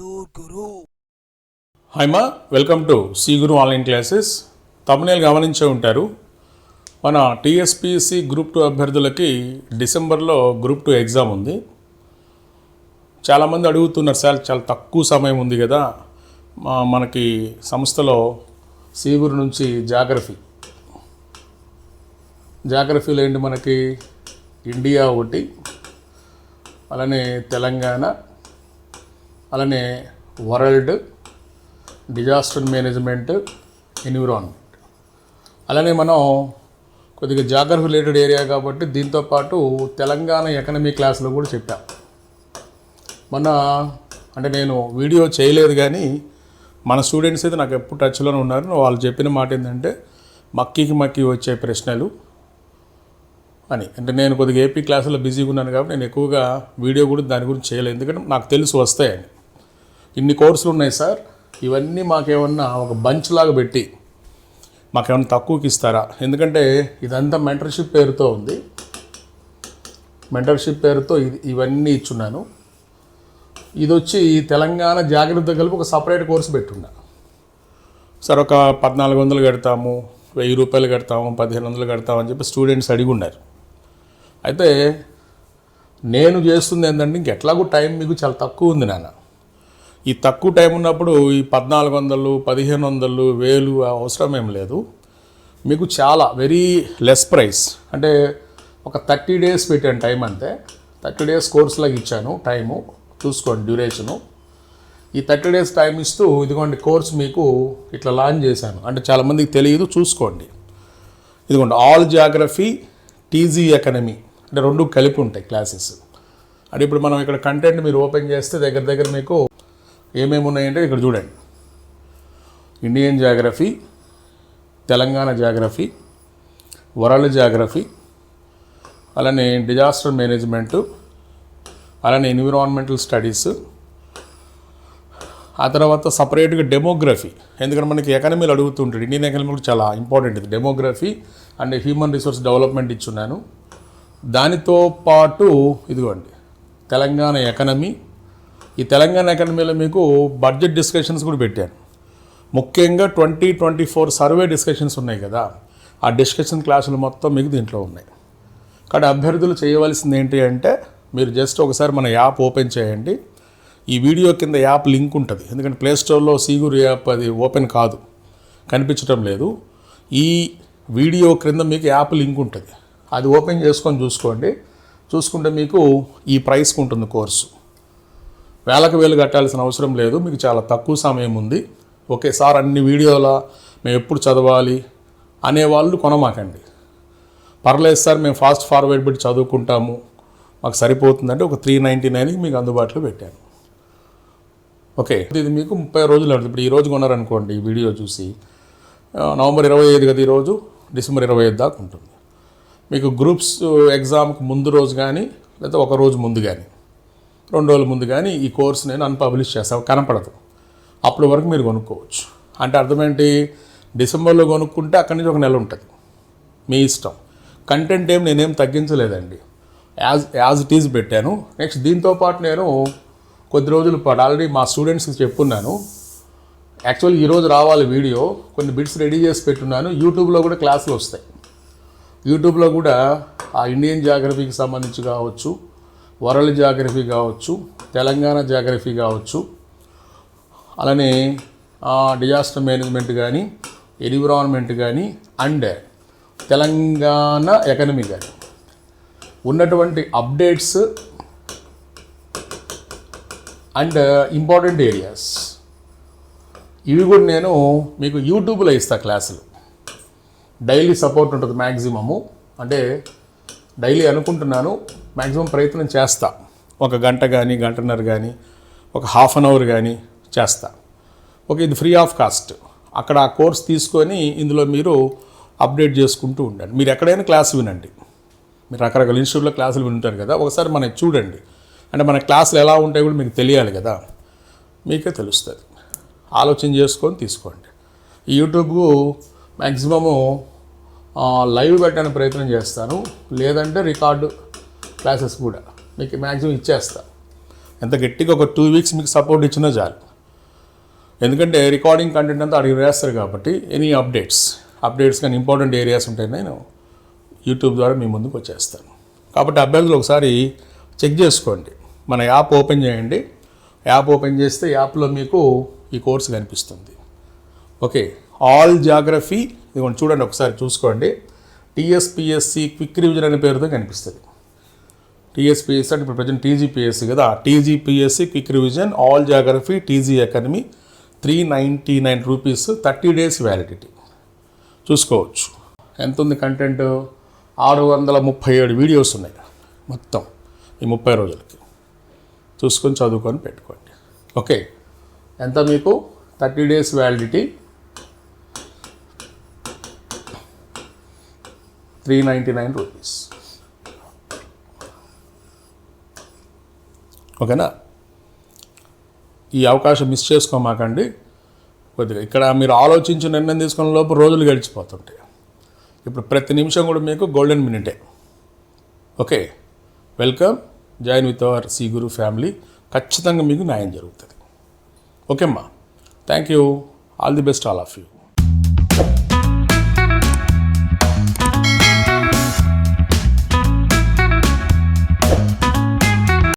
Guru. Haima welcome to C Guru online classes తమనేలు గమనించే ఉంటారు. మన టీఎస్పిసి గ్రూప్ టూ అభ్యర్థులకి డిసెంబర్లో గ్రూప్ టూ ఎగ్జామ్ ఉంది. చాలామంది అడుగుతున్నారు సార్ చాలా తక్కువ సమయం ఉంది కదా. మనకి సంస్థలో సీగురు నుంచి జాగ్రఫీ. జాగ్రఫీలో ఏంటి మనకి? ఇండియా ఒకటి అలానే తెలంగాణ అలానే వరల్డ్ డిజాస్టర్ మేనేజ్మెంట్ ఎన్విరాన్మెంట్ అలానే మనం కొద్దిగా జాగ్రఫీ రిలేటెడ్ ఏరియా కాబట్టి దీంతో పాటు తెలంగాణ ఎకనమీ క్లాసులో కూడా చెప్పాం. మొన్న అంటే నేను వీడియో చేయలేదు కానీ మన స్టూడెంట్స్ అయితే నాకు ఎప్పుడు టచ్లోనే ఉన్నారు. వాళ్ళు చెప్పిన మాట ఏంటంటే మక్కీకి మక్కి వచ్చే ప్రశ్నలు అని. అంటే నేను కొద్దిగా ఏపీ క్లాసులో బిజీగా ఉన్నాను కాబట్టి నేను ఎక్కువగా వీడియో కూడా దాని గురించి చేయలేదు. ఎందుకంటే నాకు తెలుసు వస్తాయని. ఇన్ని కోర్సులు ఉన్నాయి సార్. ఇవన్నీ మాకేమన్నా ఒక బంచ్ లాగా పెట్టి మాకేమన్నా తక్కువకి ఇస్తారా? ఎందుకంటే ఇదంతా మెంటర్షిప్ పేరుతో ఉంది. మెంటర్షిప్ పేరుతో ఇది ఇవన్నీ ఇచ్చున్నాను. ఇది వచ్చి తెలంగాణ జాగ్రత్త కలిపి ఒక సపరేట్ కోర్సు పెట్టున్నా. సార్ ఒక పద్నాలుగు వందలు కడతాము వెయ్యి రూపాయలు కడతాము పదిహేను వందలు కడతాము అని చెప్పి స్టూడెంట్స్ అడిగి ఉన్నారు అయితే నేను చేస్తుంది ఏంటంటే ఇంకెట్లాగూ టైం మీకు చాలా తక్కువ ఉంది నాన్న. ఈ తక్కువ టైం ఉన్నప్పుడు ఈ పద్నాలుగు వందలు పదిహేను వందలు వేలు అవసరం ఏం లేదు. మీకు చాలా వెరీ లెస్ ప్రైస్ అంటే ఒక థర్టీ డేస్ పెట్టాను టైం అంతే. థర్టీ డేస్ కోర్సులకు ఇచ్చాను టైము చూసుకోండి డ్యూరేషను. ఈ థర్టీ డేస్ టైం ఇస్తూ ఇదిగోండి కోర్స్ మీకు ఇట్లా లాంచ్ చేశాను. అంటే చాలామందికి తెలియదు చూసుకోండి. ఇదిగోండి ఆల్ జాగ్రఫీ టీజీ ఎకనమీ అంటే రెండు కలిపి ఉంటాయి క్లాసెస్. అంటే ఇప్పుడు మనం ఇక్కడ కంటెంట్ మీరు ఓపెన్ చేస్తే దగ్గర దగ్గర మీకు ఏమేమి ఉన్నాయంటే ఇక్కడ చూడండి. Indian geography Telangana geography world geography అలానే డిజాస్టర్ మేనేజ్మెంటు అలానే ఎన్విరాన్మెంటల్ స్టడీస్ ఆ తర్వాత సపరేట్గా డెమోగ్రఫీ. ఎందుకంటే మనకి ఎకనమీలు అడుగుతుంటాడు ఇండియన్ ఎకనమీ కూడా చాలా ఇంపార్టెంట్ ఇది. Demography and human resource development ఇచ్చున్నాను. దానితో పాటు ఇదిగోండి తెలంగాణ ఎకనమీ ఈ తెలంగాణ అకాడమీలో మీకు బడ్జెట్ డిస్కషన్స్ కూడా పెట్టాను. ముఖ్యంగా twenty twenty four survey discussions ఉన్నాయి కదా ఆ డిస్కషన్ క్లాసులు మొత్తం మీకు దీంట్లో ఉన్నాయి. కానీ అభ్యర్థులు చేయవలసింది ఏంటి అంటే మీరు జస్ట్ ఒకసారి మన యాప్ ఓపెన్ చేయండి. ఈ వీడియో కింద యాప్ లింక్ ఉంటుంది. ఎందుకంటే ప్లేస్టోర్లో సీగురు యాప్ అది ఓపెన్ కాదు కనిపించడం లేదు. ఈ వీడియో క్రింద మీకు యాప్ లింక్ ఉంటుంది. అది ఓపెన్ చేసుకొని చూసుకోండి. చూసుకుంటే మీకు ఈ ప్రైస్కి ఉంటుంది కోర్సు. వేలకు వేలు కట్టాల్సిన అవసరం లేదు మీకు చాలా తక్కువ సమయం ఉంది. ఓకే సార్ అన్ని వీడియోల మేము ఎప్పుడు చదవాలి అనేవాళ్ళు కొనమాకండి. పర్లేదు సార్ మేము ఫాస్ట్ ఫార్వర్డ్ పెట్టి చదువుకుంటాము. మాకు సరిపోతుందంటే ఒక త్రీ నైంటీ నైన్కి మీకు అందుబాటులో పెట్టాను. ఓకే ఇది మీకు ముప్పై రోజులు అవుతుంది ఇప్పుడు ఈ రోజు కొన్నారనుకోండి ఈ వీడియో చూసి నవంబర్ ఇరవై ఐదు కదా ఈరోజు డిసెంబర్ ఇరవై ఐదు దాకా ఉంటుంది. మీకు గ్రూప్స్ ఎగ్జామ్కి ముందు రోజు కానీ లేదా ఒక రోజు ముందు కానీ. రెండు రోజుల ముందు కానీ ఈ కోర్స్ నేను అన్పబ్లిష్ చేస్తాను కనపడదు. అప్పటి వరకు మీరు కొనుక్కోవచ్చు. అంటే అర్థమేంటి? డిసెంబర్లో కొనుక్కుంటే అక్కడి నుంచి ఒక నెల ఉంటుంది. మీ ఇష్టం. కంటెంట్ ఏం నేనేం తగ్గించలేదండి. యాజ్ యాజ్ ఇట్ ఈజ్ పెట్టాను. నెక్స్ట్ దీంతో పాటు నేను కొద్ది రోజులు పాటు ఆల్రెడీ మా స్టూడెంట్స్కి చెప్పున్నాను. యాక్చువల్ ఈరోజు రావాలి వీడియో. కొన్ని బిట్స్ రెడీ చేసి పెట్టున్నాను. యూట్యూబ్లో కూడా క్లాసులు వస్తాయి. యూట్యూబ్లో కూడా ఆ ఇండియన్ జాగ్రఫీకి సంబంధించి కావచ్చు వరల్డ్ జాగ్రఫీ కావచ్చు తెలంగాణ జాగ్రఫీ కావచ్చు అలానే డిజాస్టర్ మేనేజ్మెంట్ కానీ ఎన్విరాన్మెంట్ కానీ అండ్ తెలంగాణ ఎకనమీ కానీ ఉన్నటువంటి అప్డేట్స్ అండ్ ఇంపార్టెంట్ ఏరియాస్. ఇవి కూడా నేను మీకు యూట్యూబ్లో ఇస్తా క్లాసులు. డైలీ సపోర్ట్ ఉంటుంది మ్యాక్సిమము అంటే డైలీ అనుకుంటున్నాను మ్యాక్సిమం ప్రయత్నం చేస్తా. ఒక గంట కానీ గంటన్నర కానీ ఒక హాఫ్ అన్ అవర్ కానీ చేస్తా. ఓకే ఇది ఫ్రీ ఆఫ్ కాస్ట్ అక్కడ ఆ కోర్స్ తీసుకొని ఇందులో మీరు అప్డేట్ చేసుకుంటూ ఉండండి. మీరు ఎక్కడైనా క్లాస్ వినండి. మీరు రకరకాల ఇన్స్టిట్యూట్లో క్లాసులు వింటారు కదా ఒకసారి మనకి చూడండి. అంటే మన క్లాసులు ఎలా ఉంటాయి కూడా మీకు తెలియాలి కదా. మీకే తెలుస్తుంది. ఆలోచన చేసుకొని తీసుకోండి. యూట్యూబ్ మ్యాక్సిమము లైవ్ పెట్టడానికి ప్రయత్నం చేస్తాను. లేదంటే రికార్డు క్లాసెస్ కూడా. మీకు మ్యాక్సిమం ఇచ్చేస్తా. ఎంత గట్టిగా ఒక టూ వీక్స్ మీకు సపోర్ట్ ఇచ్చినా చాలు. ఎందుకంటే రికార్డింగ్ కంటెంట్ అంతా అడిగి వేస్తారు కాబట్టి ఎనీ అప్డేట్స్ అప్డేట్స్ కానీ ఇంపార్టెంట్ ఏరియాస్ ఉంటే నేను యూట్యూబ్ ద్వారా మీ ముందుకు వచ్చేస్తాను. కాబట్టి అభ్యర్థులు ఒకసారి చెక్ చేసుకోండి. మన యాప్ ఓపెన్ చేయండి. యాప్ ఓపెన్ చేస్తే యాప్లో మీకు ఈ కోర్సు కనిపిస్తుంది. ఓకే ఆల్ జాగ్రఫీ ఇదిగోండి చూడండి ఒకసారి చూసుకోండి. టీఎస్పిఎస్సి క్విక్ రివిజన్ అనే పేరుతో కనిపిస్తుంది. టీఎస్పిఎస్సి అంటే ఇప్పుడు ప్రజెంట్ టీజీపీఎస్సి కదా. TGPSC quick revision all geography TG academy three ninety nine rupees thirty days validity చూసుకోవచ్చు. ఎంత ఉంది కంటెంట్ ఆరు వందల ముప్పై ఏడు వీడియోస్ ఉన్నాయి మొత్తం ఈ ముప్పై రోజులకి. చూసుకొని చదువుకొని పెట్టుకోండి. ఓకే ఎంత మీకు? Thirty days validity three ninety nine rupees ఓకేనా? ఈ అవకాశం మిస్ చేసుకోమాకండి. కొద్దిగా ఇక్కడ మీరు ఆలోచించి నిర్ణయం తీసుకున్న లోపు రోజులు గడిచిపోతుంటాయి. ఇప్పుడు ప్రతి నిమిషం కూడా మీకు golden మినిటే okay? Welcome join with our C Guru family ఖచ్చితంగా మీకు న్యాయం జరుగుతుంది. ఓకే అమ్మా thank you all the best all of you